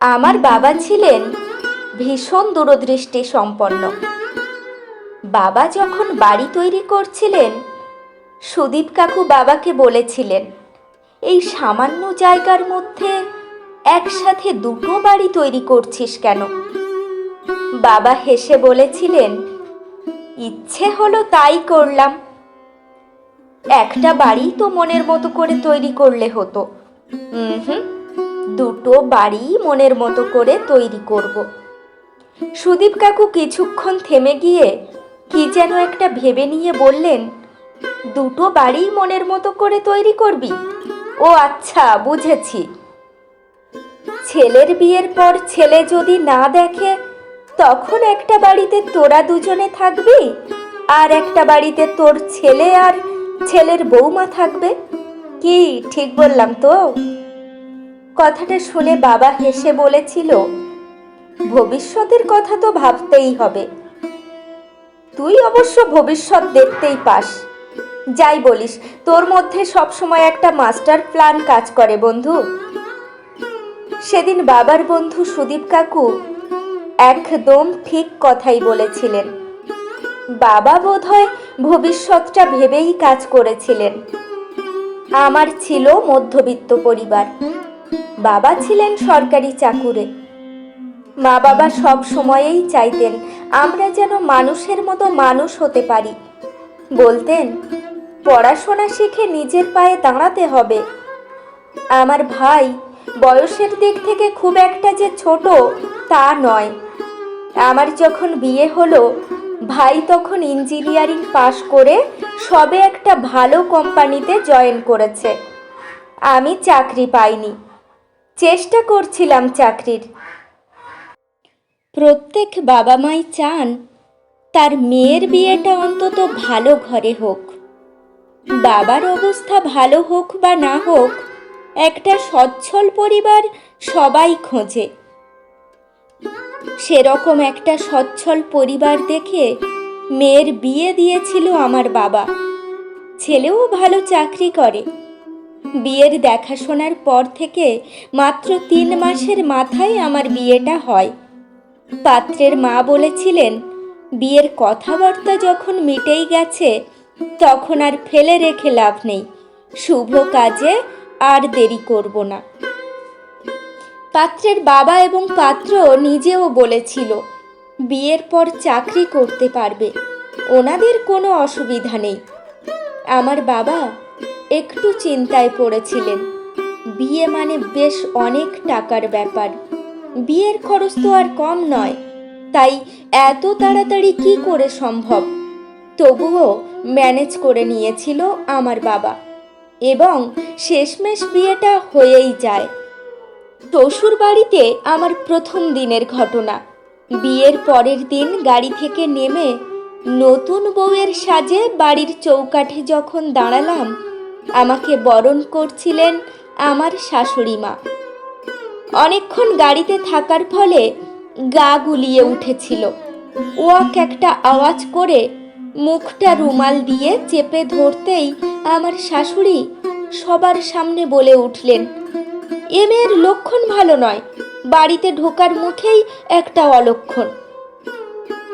আমার বাবা ছিলেন ভীষণ দূরদৃষ্টি সম্পন্ন। বাবা যখন বাড়ি তৈরি করছিলেন, সুদীপ কাকু বাবাকে বলেছিলেন, এই সামান্য জায়গার মধ্যে একসাথে দুটো বাড়ি তৈরি করছিস কেন? বাবা হেসে বলেছিলেন, ইচ্ছে হলো তাই করলাম। একটা বাড়ি তো মনের মতো করে তৈরি করলে হতো। হুম দুটো বাড়ি মনের মতো করে তৈরি করব। সুদীপ কাকু কিছুক্ষণ থেমে গিয়ে কি যেন একটা ভেবে নিয়ে বললেন, দুটো বাড়ি মনের মতো করে তৈরি করবি? ও আচ্ছা বুঝেছি। ছেলের বিয়ের পর ছেলে যদি না দেখে, তখন একটা বাড়িতে তোরা দুজনে থাকবি? আর একটা বাড়িতে তোর ছেলে আর ছেলের বৌমা থাকবে? কি, ঠিক বললাম তো। কথাটা শুনে বাবা হেসে বলেছিল, ভবিষ্যতের কথা তো ভাবতেই হবে। তুই অবশ্য ভবিষ্যৎ দেখতেই পাস। যাই বলিস, তোর মধ্যে সবসময় একটা মাস্টার প্ল্যান কাজ করে বন্ধু। সেদিন বাবার বন্ধু সুদীপ কাকু একদম ঠিক কথাই বলেছিলেন। বাবা বোধহয় ভবিষ্যৎটা ভেবেই কাজ করেছিলেন। আমার ছিল মধ্যবিত্ত পরিবার। বাবা ছিলেন সরকারি চাকুরে। মা বাবা সব সময়েই চাইতেন, আমরা যেন মানুষের মতো মানুষ হতে পারি। বলতেন, পড়াশোনা শিখে নিজের পায়ে দাঁড়াতে হবে। আমার ভাই, বয়সের দিক থেকে খুব একটা যে ছোট, তা নয়। আমার যখন বিয়ে হলো, ভাই তখন ইঞ্জিনিয়ারিং পাশ করে সবে একটা ভালো কোম্পানিতে জয়েন করেছে। আমি চাকরি পাইনি। চেষ্টা করছিলাম চাকরির। প্রত্যেক বাবা মাই চান তার মেয়ের বিয়েটা অন্তত ভালো ঘরে হোক। বাবার অবস্থা ভালো হোক বা না হোক, একটা সচ্ছল পরিবার সবাই খোঁজে। সেরকম একটা সচ্ছল পরিবার দেখে মেয়ের বিয়ে দিয়েছিল আমার বাবা। ছেলেও ভালো চাকরি করে। বিয়ের দেখাশোনার পর থেকে মাত্র তিন মাসের মাথায় আমার বিয়েটা হয়। পাত্রের মা বলেছিলেন, বিয়ের কথাবার্তা যখন মিটেই গেছে, তখন আর ফেলে রেখে লাভ নেই। শুভ কাজে আর দেরি করব না। পাত্রের বাবা এবং পাত্র নিজেও বলেছিল, বিয়ের পর চাকরি করতে পারবে। ওনাদের কোনো অসুবিধা নেই। আমার বাবা একটু চিন্তায় পড়েছিলেন। বিয়ে মানে বেশ অনেক টাকার ব্যাপার। বিয়ের খরচ তো আর কম নয়। তাই এত তাড়াতাড়ি কি করে সম্ভব? তবুও ম্যানেজ করে নিয়েছিল আমার বাবা। এবং শেষমেশ বিয়েটা হয়েই যায়। শ্বশুর বাড়িতে আমার প্রথম দিনের ঘটনা। বিয়ের পরের দিন গাড়ি থেকে নেমে নতুন বউয়ের সাজে বাড়ির চৌকাঠে যখন দাঁড়ালাম আমাকে বরণ করছিলেন আমার শাশুড়ি মা। অনেকক্ষণ গাড়িতে থাকার ফলে গা গুলিয়ে উঠেছিল। ওয়াক একটা আওয়াজ করে মুখটা রুমাল দিয়ে চেপে ধরতেই আমার শাশুড়ি সবার সামনে বলে উঠলেন এ মেয়ের লক্ষণ ভালো নয়, বাড়িতে ঢোকার মুখেই একটা অলক্ষণ।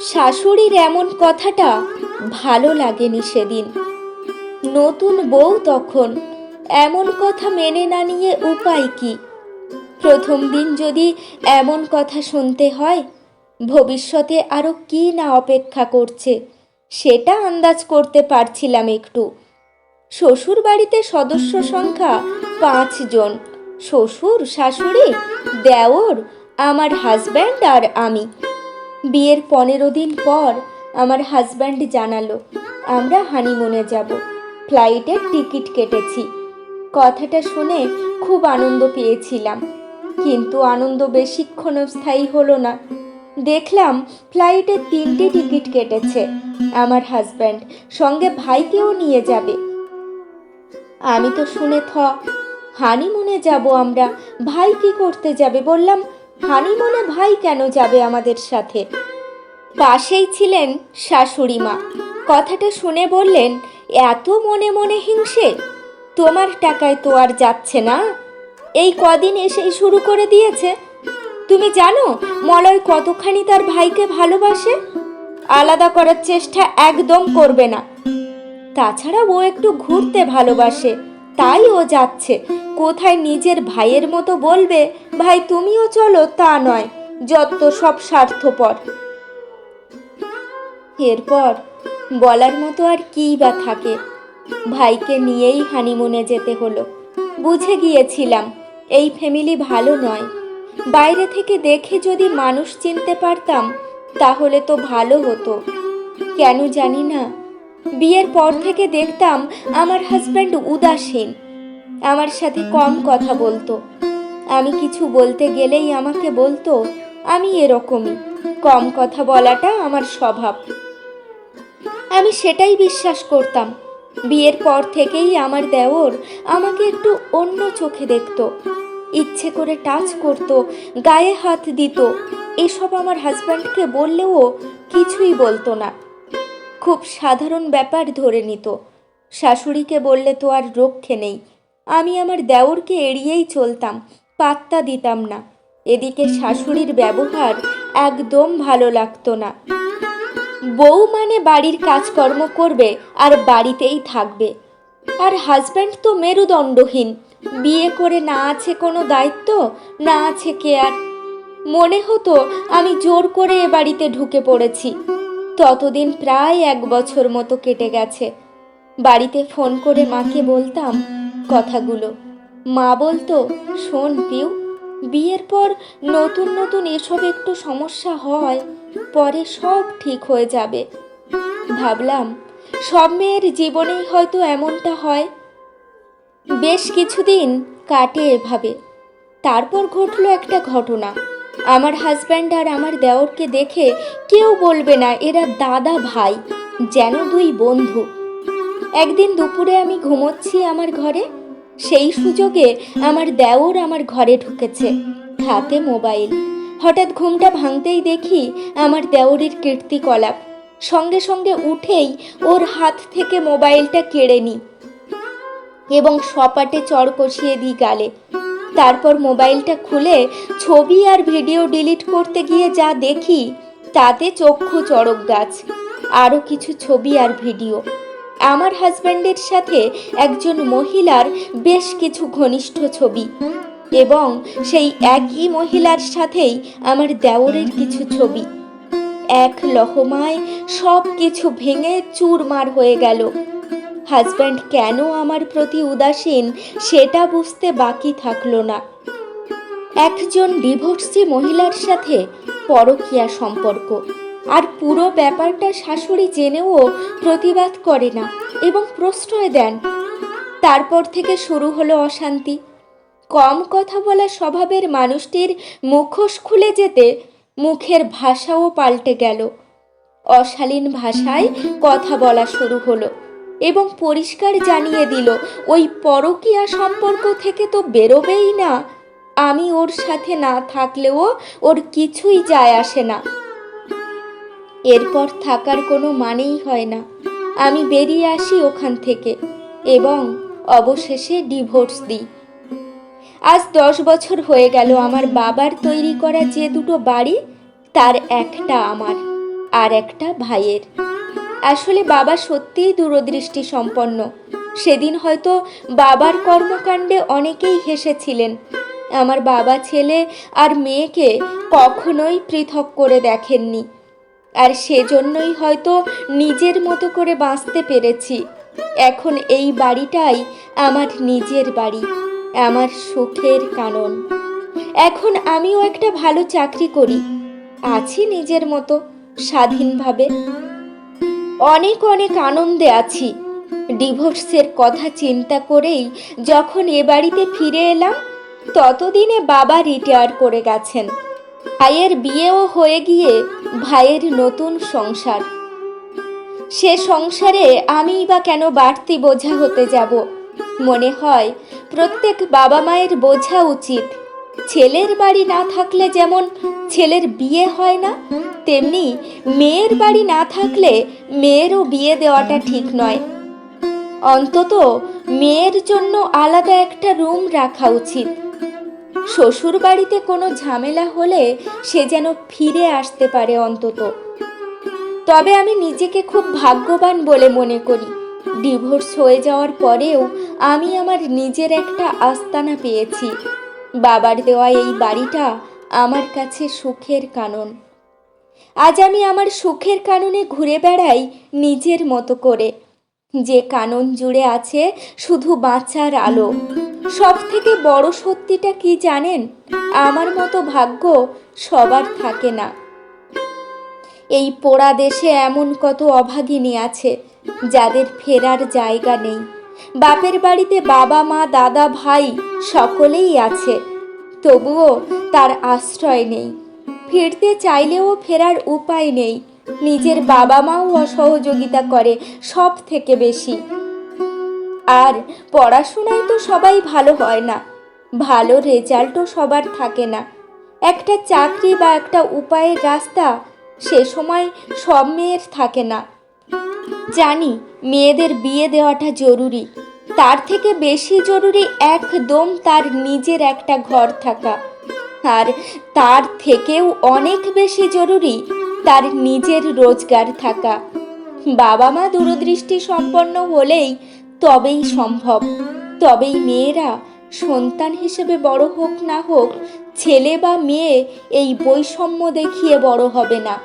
শাশুড়ির এমন কথাটা ভালো লাগেনি সেদিন। নতুন বউ তখন। এমন কথা মেনে না নিয়ে উপায় কি? প্রথম দিন যদি এমন কথা শুনতে হয়, ভবিষ্যতে আরও কি না অপেক্ষা করছে? সেটা আন্দাজ করতে পারছিলাম একটু। শ্বশুর বাড়িতে সদস্য সংখ্যা পাঁচজন শ্বশুর, শাশুড়ি, দেওর, আমার হাজব্যান্ড আর আমি। বিয়ের পনেরো দিন পর আমার হাজব্যান্ড জানালো, আমরা হানিমুনে যাব। ফ্লাইটের টিকিট কেটেছি। কথাটা শুনে খুব আনন্দ পেয়েছিলাম। কিন্তু আনন্দ বেশিক্ষণ স্থায়ী হলো না। দেখলাম ফ্লাইটে তিনটি টিকিট কেটেছে, আমার হাজব্যান্ড। সঙ্গে ভাইকেও নিয়ে যাবে। আমি তো শুনে থ, হানিমুনে যাব আমরা। ভাই কি করতে যাবে? বললাম, হানিমুনে ভাই কেন যাবে আমাদের সাথে? পাশেই ছিলেন শাশুড়ি মা। কথাটা শুনে বললেন এত মনে মনে হিংসে? তোমার টাকায় তো আর যাচ্ছে না। এই কদিন এসেই শুরু করে দিয়েছে। তুমি জানো, মলয় কতখানি তার ভাইকে ভালোবাসে? আলাদা করার চেষ্টা একদম করবে না। তাছাড়া ও একটু ঘুরতে ভালোবাসে। তাই ও যাচ্ছে। কোথায় নিজের ভাইয়ের মতো বলবে, ভাই, তুমিও চলো, তা নয়। যত সব স্বার্থপর। এরপর বলার মতো আর কী বা থাকে? ভাইকে নিয়েই হানিমুনে যেতে হলো। বুঝে গিয়েছিলাম, এই ফ্যামিলি ভালো নয়। বাইরে থেকে দেখে যদি মানুষ চিনতে পারতাম, তাহলে তো ভালো হতো। কেন জানি না। বিয়ের পর থেকে দেখতাম, আমার হাজব্যান্ড উদাসীন। আমার সাথে কম কথা বলতো। আমি কিছু বলতে গেলেই আমাকে বলতো, আমি এরকমই। কম কথা বলাটা আমার স্বভাব। আমি সেটাই বিশ্বাস করতাম। বিয়ের পর থেকেই আমার দেওর আমাকে একটু অন্য চোখে দেখত। ইচ্ছে করে টাচ করতো, গায়ে হাত দিত। এসব আমার হাজব্যান্ডকে বললেও কিছুই বলতো না। খুব সাধারণ ব্যাপার ধরে নিত। শাশুড়িকে বললে তো আর রক্ষে নেই। আমি আমার দেওরকে এড়িয়েই চলতাম, পাত্তা দিতাম না। এদিকে শাশুড়ির ব্যবহার একদম ভালো লাগতো না। বউ মানে বাড়ির কাজকর্ম করবে আর বাড়িতেই থাকবে। আর হাজব্যান্ড তো মেরুদণ্ডহীন। বিয়ে করে না আছে কোনো দায়িত্ব, না আছে কেয়ার মনে হতো আমি জোর করে এ বাড়িতে ঢুকে পড়েছি। ততদিন প্রায় এক বছর মতো কেটে গেছে। বাড়িতে ফোন করে মাকে বলতাম কথাগুলো। মা বলতো, শোন পিউ, বিয়ের পর নতুন নতুন এসব একটু সমস্যা হয়। পরে সব ঠিক হয়ে যাবে। ভাবলাম, সব মেয়ের জীবনেই হয়তো এমনটা হয়। বেশ কিছুদিন কাটে এভাবে। তারপর ঘটলো একটা ঘটনা। আমার হাজব্যান্ড আর আমার দেওরকে দেখে কেউ বলবে না, এরা দাদা ভাই, যেন দুই বন্ধু। একদিন দুপুরে আমি ঘুমোচ্ছি আমার ঘরে। সেই সুযোগে আমার দেওর আমার ঘরে ঢুকেছে, হাতে মোবাইল। হঠাৎ ঘুমটা ভাঙতেই দেখি আমার দেওরের কীর্তিকলাপ। সঙ্গে সঙ্গে উঠেই ওর হাত থেকে মোবাইলটা কেড়ে নিই এবং সপাটে চড় কষিয়ে দিই গালে। তারপর মোবাইলটা খুলে ছবি আর ভিডিও ডিলিট করতে গিয়ে যা দেখি তাতে চক্ষু চড়ক গাছ, আরও কিছু ছবি আর ভিডিও। আমার হাজব্যান্ডের সাথে একজন মহিলার বেশ কিছু ঘনিষ্ঠ ছবি। এবং সেই একই মহিলার সাথেই আমার দেওরের কিছু ছবি। এক লহমায় সব কিছু ভেঙে চুরমার হয়ে গেল। হাজব্যান্ড কেন আমার প্রতি উদাসীন সেটা বুঝতে বাকি থাকল না। একজন ডিভোর্সি মহিলার সাথে পরকীয়া সম্পর্ক। আর পুরো ব্যাপারটা শাশুড়ি জেনেও প্রতিবাদ করে না এবং প্রশ্রয় দেন। তারপর থেকে শুরু হলো অশান্তি। কম কথা বলা স্বভাবের মানুষটির মুখোশ খুলে যেতে মুখের ভাষাও পাল্টে গেল। অশালীন ভাষায় কথা বলা শুরু হলো এবং পরিষ্কার জানিয়ে দিল, ওই পরকীয়া সম্পর্ক থেকে তো বেরোবেই না। আমি ওর সাথে না থাকলেও ওর কিছুই যায় আসে না। এরপর থাকার কোনো মানেই হয় না। আমি বেরিয়ে আসি ওখান থেকে এবং অবশেষে ডিভোর্স দিই। আজ দশ বছর হয়ে গেল আমার বাবার তৈরি করা যে দুটো বাড়ি, তার একটা আমার আর একটা ভাইয়ের। আসলে বাবা সত্যিই দূরদৃষ্টি সম্পন্ন। সেদিন হয়তো বাবার কর্মকাণ্ডে অনেকেই হেসেছিলেন, আমার বাবা ছেলে আর মেয়েকে কখনোই পৃথক করে দেখেননি। আর সেজন্যই হয়তো নিজের মতো করে বাঁচতে পেরেছি। এখন এই বাড়িটাই আমার নিজের বাড়ি। আমার সুখের কারণ। এখন আমিও একটা ভালো চাকরি করি। আছি নিজের মতো, স্বাধীনভাবে। অনেক অনেক আনন্দে আছি। ডিভোর্সের কথা চিন্তা করেই যখন এ বাড়িতে ফিরে এলাম, ততদিনে বাবা রিটায়ার করে গেছেন। ভাইয়ের বিয়েও হয়ে গিয়ে ভাইয়ের নতুন সংসার। সে সংসারে আমিই বা কেন বাড়তি বোঝা হতে যাব? মনে হয় প্রত্যেক বাবা মায়ের বোঝা উচিত। ছেলের বাড়ি না থাকলে যেমন ছেলের বিয়ে হয় না, তেমনি মেয়ের বাড়ি না থাকলে মেয়েরও বিয়ে দেওয়াটা ঠিক নয়। অন্তত মেয়ের জন্য আলাদা একটা রুম রাখা উচিত। শ্বশুর বাড়িতে কোনো ঝামেলা হলে সে যেন ফিরে আসতে পারে অন্তত। তবে আমি নিজেকে খুব ভাগ্যবান বলে মনে করি। ডিভোর্স হয়ে যাওয়ার পরেও আমি আমার নিজের একটা আস্তানা পেয়েছি। বাবার দেওয়া এই বাড়িটা আমার কাছে সুখের কানন। আজ আমি আমার সুখের কাননে ঘুরে বেড়াই নিজের মতো করে। যে কানন জুড়ে আছে শুধু বাঁচার আলো। সব থেকে বড় সত্যিটা কি জানেন? আমার মতো ভাগ্য সবার থাকে না। এই পোড়া দেশে এমন কত অভাগিনী আছে। যাদের ফেরার জায়গা নেই। বাপের বাড়িতে বাবা, মা, দাদা, ভাই সকলেই আছে। তবুও তার আশ্রয় নেই। ফিরতে চাইলেও ফেরার উপায় নেই। নিজের বাবা মাও অসহযোগিতা করে সব থেকে বেশি। আর পড়াশোনায় তো সবাই ভালো হয় না। ভালো রেজাল্টও সবার থাকে না। একটা চাকরি বা একটা উপায়ের রাস্তা সে সময় সব মেয়ের থাকে না। জানি মেয়েদের বিয়ে দেওয়াটা জরুরি। তার থেকে বেশি জরুরি একদম তার নিজের একটা ঘর থাকা। আর তার থেকেও অনেক বেশি জরুরি তার নিজের রোজগার থাকা। বাবা মা দূরদৃষ্টি সম্পন্ন হলেই তবেই সম্ভব। তবেই মেয়েরা সন্তান হিসেবে বড় হোক না হোক, ছেলে বা মেয়ে এই বৈষম্য দেখিয়ে বড় হবে না।